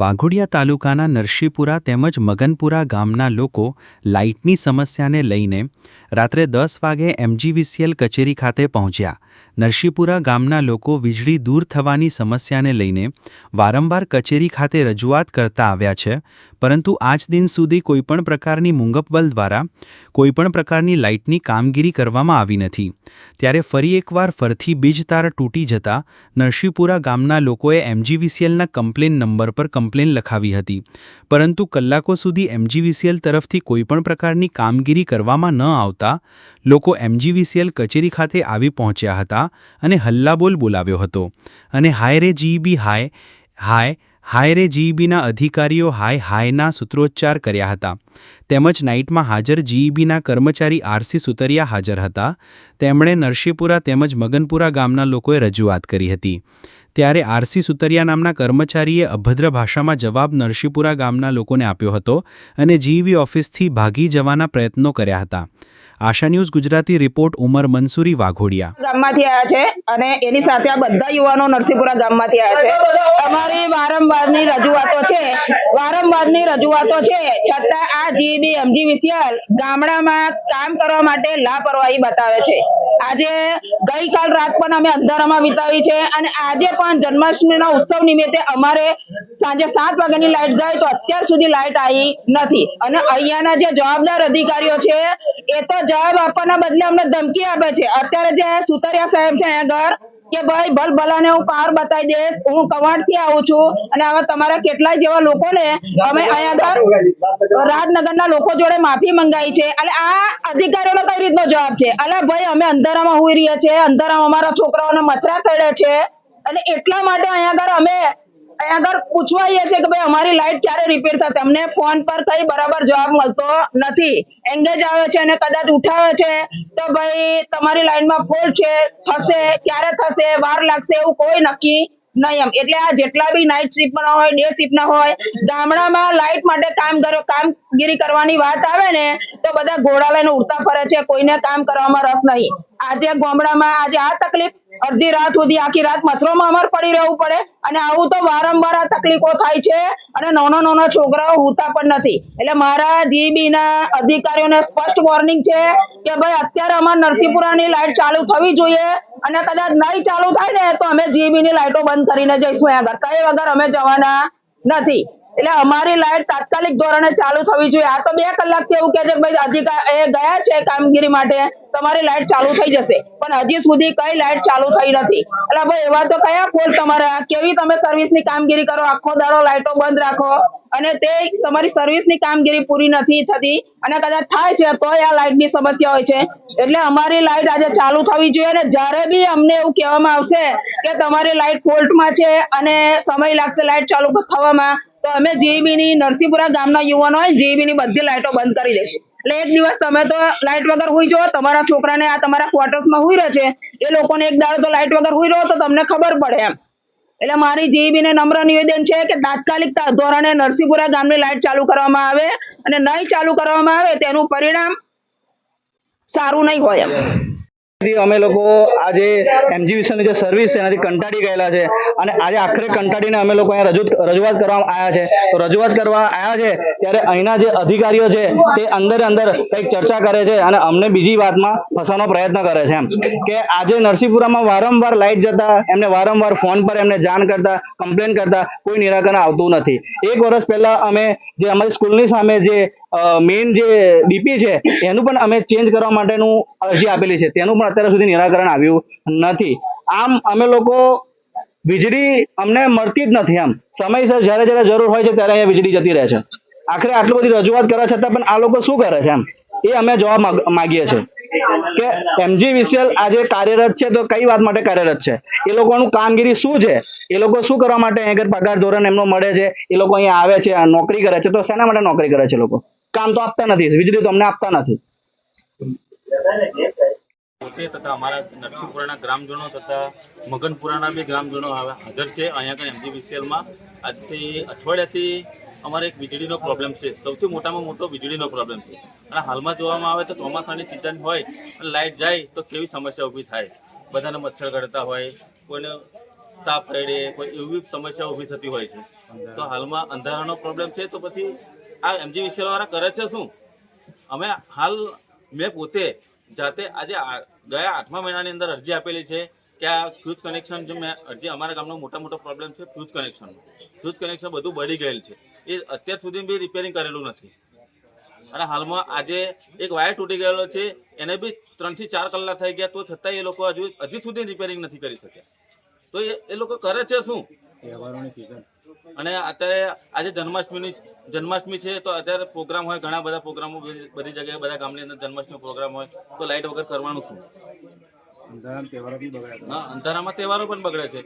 વાઘોડિયા તાલુકાના નરશીપુરા તેમજ મગનપુરા ગામના લોકો લાઇટની સમસ્યાને લઈને રાત્રે દસ વાગે એમજીવીસીએલ કચેરી ખાતે પહોંચ્યા. નરશીપુરા ગામના લોકો વીજળી દૂર થવાની સમસ્યાને લઈને વારંવાર કચેરી ખાતે રજૂઆત કરતા આવ્યા છે, પરંતુ આજ દિન સુધી કોઈપણ પ્રકારની મુંગપવલ દ્વારા કોઈપણ પ્રકારની લાઇટની કામગીરી કરવામાં આવી નથી. ત્યારે ફરી એકવાર ફરથી બીજ તાર તૂટી જતા નરશીપુરા ગામના લોકોએ એમજીવીસીએલના કમ્પ્લેન નંબર પર કમ્પ્લેન લખાવી હતી. પરંતુ કલાકો સુધી એમજીવીસીએલ તરફથી કોઈપણ પ્રકારની કામગીરી કરવામાં ન આવતા, લોકો એમજીવીસીએલ કચેરી ખાતે આવી પહોંચ્યા હતા અને હલ્લાબોલ બોલાવ્યો હતો. અને હાય રે જીબી હાય હાય હાય રે જીઈબીના અધિકારીઓ હાય હાયના સૂત્રોચ્ચાર કર્યા હતા. તેમજ નાઇટમાં હાજર જીઈબીના કર્મચારી આરસી સુતરિયા હાજર હતા. તેમણે નરસીપુરા તેમજ મગનપુરા ગામના લોકોએ રજૂઆત કરી હતી. ત્યારે આરસી સુતરિયા નામના કર્મચારીએ અભદ્ર ભાષામાં જવાબ નરસીપુરા ગામના લોકોને આપ્યો હતો અને જીઈબી ઓફિસથી ભાગી જવાના પ્રયત્નો કર્યા હતા. આશા ન્યૂઝ ગુજરાતી રિપોર્ટ ઉમર મંસૂરી વાઘોડિયા. ગામમાંથી આવ્યા છે અને એની સાથે આ બધા યુવાનો નરસિંહપુરા ગામમાંથી આવ્યા છે. અમારી વારંવારની રજૂઆતો છે, વારંવારની રજૂઆતો છે, છતાં આ જીબી એમજી વિસિયલ ગામડામાં કામ કરવા માટે લાપરવાહી બતાવે છે. આજે ગઈકાલ રાત પણ અમે અંધારામાં વિતાવી છે અને આજે પણ જન્માષ્ટમીના ઉત્સવ નિમિત્તે અમારે સાંજે સાત વાગ્યાની લાઈટ ગઈ તો અત્યાર સુધી લાઈટ આવી નથી. અને અહીંયાના જે જવાબદાર અધિકારીઓ છે, એ તો જવાબ આપવાના બદલે અમને ધમકી આપે છે. અત્યારે જે સુતરિયા સાહેબ છે અહીંયા આગળ, કે ભાઈ, ભલ ભલાને હું પાર બતાવી દઈશ, હું કવાડથી આવું છું, અને આવા તમારા કેટલાય જેવા લોકોને અમે અહીંયા આગળ રાજનગરના લોકો જોડે માફી મંગાવી છે. અને આ અધિકારીઓનો કઈ રીતનો જવાબ છે? અલા ભાઈ, અમે અંધારામાં હોઈ રહ્યા છે અંધારામાં અમારા છોકરાઓને મચરા કરે છે. અને એટલા માટે અહીંયા આગળ અમે આગળ પૂછવા છે કે ભાઈ અમારી લાઈટ ક્યારે રિપેર થશે અમને ફોન પર કઈ બરાબર જવાબ મળતો નથી. એંગેજ આવે છે અને કદાચ ઉઠાવે છે. તો ભાઈ તમારી લાઈનમાં ફોલ્ટ છે. થશે. ક્યારે થશે? વાર લાગશે એવું કોઈ નક્કી નહીં એમ. એટલે આ જેટલા બી નાઇટ શિફ્ટ ના હોય ડે શિફ્ટ ના હોય, ગામડામાં લાઇટ માટે કામ કામગીરી કરવાની વાત આવે ને, તો બધા ઘોડા લઈને ઉડતા ફરે છે. કોઈને કામ કરવામાં રસ નહીં. આજે ગામડામાં, આજે આ તકલીફ અડધી રાત સુધી આખી રાત મચ્છરોમાં અમારે પડી રહેવું પડે અને આવું તો વારંવાર આ તકલીફો થાય છે અને નાના નાના છોકરાઓ હોતા પણ નથી. એટલે મારા જીબીના અધિકારીઓને સ્પષ્ટ વોર્નિંગ છે કે ભાઈ, અત્યારે અમારે નરસિંહપુરાની લાઈટ ચાલુ થવી જોઈએ અને કદાચ નહીં ચાલુ થાય ને તો અમે જીબી ની લાઈટો બંધ કરીને જઈશું આગળ. કઈ વગર અમે જવાના નથી. એટલે અમારી લાઈટ તાત્કાલિક ધોરણે ચાલુ થવી જોઈએ. આ તો બે કલાકથી એવું કે છે કે ભાઈ અધિકાર એ ગયા છે કામગીરી માટે. તમારી લાઈટ ચાલુ થઈ જશે. પણ હજી સુધી કઈ લાઈટ ચાલુ થઈ નથી. એટલે ભાઈ એવા તો કયા ફોલ્ટ તમારા? કેવી તમે સર્વિસની કામગીરી કરો? આખો દાડો લાઈટો બંધ રાખો. અને તે તમારી સર્વિસની કામગીરી પૂરી નથી થતી. અને કદાચ થાય છે તો આ લાઈટની સમસ્યા હોય છે. એટલે અમારી લાઈટ આજે ચાલુ થવી જોઈએ અને જ્યારે બી અમને એવું કહેવામાં આવશે કે તમારી લાઈટ ફોલ્ટમાં છે અને સમય લાગશે લાઈટ ચાલુ થવામાં, તો અમે જીબી ની નરસિંહપુરા ગામના યુવાનો હોય જીબી ની બધી લાઈટો બંધ કરી દઈશું. એટલે એક દિવસ તમે તો લાઈટ વગર હુઈ જો તમારા છોકરાને આ તમારા ક્વાર્ટર્સમાં હુઈ રહે છે. એ લોકોને એક દાડો તો લાઈટ વગર હુઈ રહો તો તમને ખબર પડે એમ. એટલે મારી જીબીને નમ્ર નિવેદન છે કે તાત્કાલિક ધોરણે નરસિંહપુરા ગામની લાઈટ ચાલુ કરવામાં આવે અને નહીં ચાલુ કરવામાં આવે તેનું પરિણામ સારું નહીં હોય એમ. અમે લોકો આજે એમજીવીસીની જે સર્વિસ છે, એનાથી કંટાળી ગયેલા છે. અને આજે આખરે કંટાળીને અમે લોકો અહીંયા રજૂ રજૂઆત કરવા આવ્યા છે. તો રજૂઆત કરવા આવ્યા છે, ત્યારે અહીંના જે અધિકારીઓ છે, તે અંદર અંદર કંઈક ચર્ચા કરે છે અને અમને બીજી વાતમાં ફસવાનો પ્રયત્ન કરે છે એમ. કે આજે નરસિંહપુરામાં વારંવાર લાઇટ જતા, એમને વારંવાર ફોન પર એમને જાણ કરતા, કમ્પ્લેન કરતા કોઈ નિરાકરણ આવતું નથી. એક વર્ષ પહેલા અમે જે અમારી સ્કૂલની સામે જે મેઇન જે ડીપી છે, એનું પણ અમે ચેન્જ કરવા માટેનું અરજી આપેલી છે. તેનું પણ અત્યાર સુધી નિરાકરણ આવ્યું નથી. આમ અમે લોકો વીજળી અમને મળતી જ નથી આમ. સમયસર જ્યારે જ્યારે જરૂર હોય છે ત્યારે અહીંયા વીજળી જતી રહે છે. આખરે આટલી બધી રજૂઆત કરવા છતાં પણ આ લોકો શું કરે છે એમ એ અમે જવાબ માગીએ છીએ. કે એમજી વિસીએલ આજે કાર્યરત છે તો કઈ વાત માટે કાર્યરત છે? એ લોકોનું કામગીરી શું છે? એ લોકો શું કરવા માટે અહીંયા પગાર ધોરણ એમનો મળે છે? એ લોકો અહીંયા આવે છે નોકરી કરે છે, તો શેના માટે નોકરી કરે છે લોકો? કામ તો આપતા નથી, વીજળી તો અમને આપતા નથી. પોતે અમારા એક વીજળીનો પ્રોબ્લેમ છે. સૌથી મોટામાં મોટો વીજળીનો પ્રોબ્લેમ છે. અને હાલમાં જોવામાં આવે તો ચોમાસાની સિઝન હોય લાઇટ જાય તો કેવી સમસ્યા ઊભી થાય? બધાને મચ્છર કરતા હોય, કોઈને સાપ કરડે કોઈ એવી સમસ્યા ઊભી થતી હોય છે. તો હાલમાં અંધારાનો પ્રોબ્લેમ છે, તો પછી આ એમજી વિશ્વવાળા કરે છે શું? અમે હાલ, મેં પોતે જાતે આજે ગયા આઠમા મહિનાની અંદર અરજી આપેલી છે કે આ ફ્યુઝ કનેક્શન જે મેં, અરજી અમારા ગામનો મોટા મોટો પ્રોબ્લેમ છે ફ્યુઝ કનેક્શનનો ફ્યુઝ કનેક્શન બધું બળી ગયેલ છે. એ અત્યાર સુધી બી રિપેરિંગ કરેલું નથી. અને હાલમાં આજે એક વાયર તૂટી ગયેલો છે, એને બી ત્રણથી ચાર કલાક થઈ ગયા, તો છતાં એ લોકો હજુ, હજી સુધી રિપેરિંગ નથી કરી શક્યા. તો એ લોકો કરે છે શું? અને અત્યારે આજે જન્માષ્ટમીની જન્માષ્ટમી છે તો અત્યારે પ્રોગ્રામ હોય ઘણા બધા પ્રોગ્રામો બધી બધી જગ્યાએ બધા ગામની અંદર જન્માષ્ટમી પ્રોગ્રામ હોય તો લાઇટ વગર કરવાનું શું? અંધારામાં તહેવારો પણ બગડે છે.